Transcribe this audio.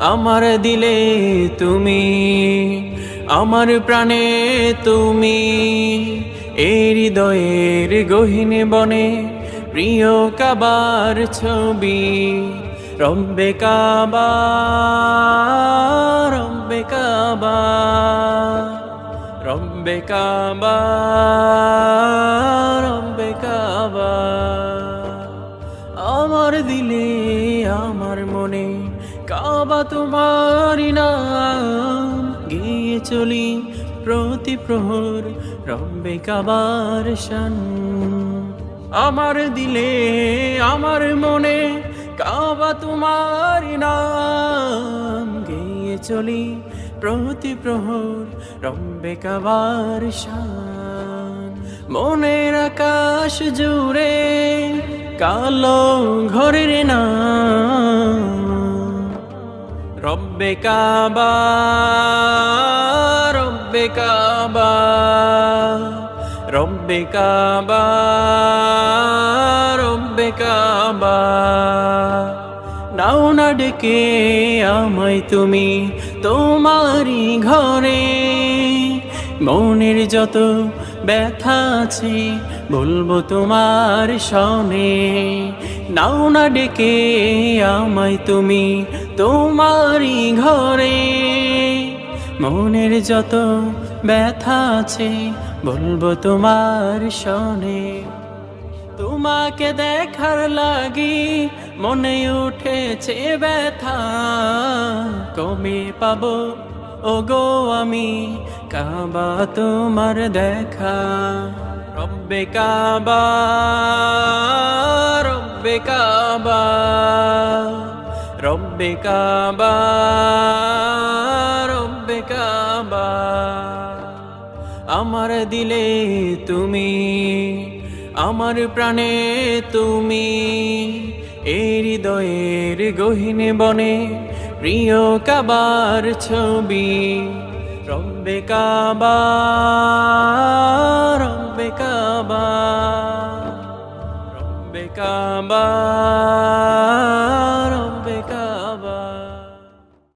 আমার দিলে তুমি, আমার প্রাণে তুমি এই হৃদয়ের গহিনে বনে প্রিয় কাবার ছবি। রব্বে কাবা রব্বে কাবা রব্বে কাবা রব্বে কাবা। আমার দিলে, আমার মনে কাবা তোমার নাম। গিয়ে চলি প্রতি প্রহর রব্বে কাবার শান। আমার দিলে, আমার মনে কাবা তোমার নাম। চলি প্রতি প্রহর রম্বে কাবার শান। মনের আকাশ জুড়ে কালো ঘরের না রব্বে কাবা রব্বে কাবা রব্বে কাবা রব্বে কাবা। নাও ডেকে আমায় তুমি তোমারই ঘরে। মনের যত ব্যথা আছে, বলব তোমার সনে। নাও ডেকে আমায় তুমি তোমারই ঘরে। মনের যত ব্যথা আছে, বলব তোমার সনে। তোমাকে দেখার লাগি, মনে উঠেছে ব্যথা। কবে পাবো? ও গো আমি, কাবা তোমার দেখা। রব্বে কাবা রব্বে কাবা রব্বে কাবা রব্বে কাবা। আমার দিলে তুমি আমার প্রাণে তুমি এই হৃদয়ের গহিনে বনে প্রিয় কাবার ছবি। রব্বে কাবা রব্বে কাবা রব্বে কাবা।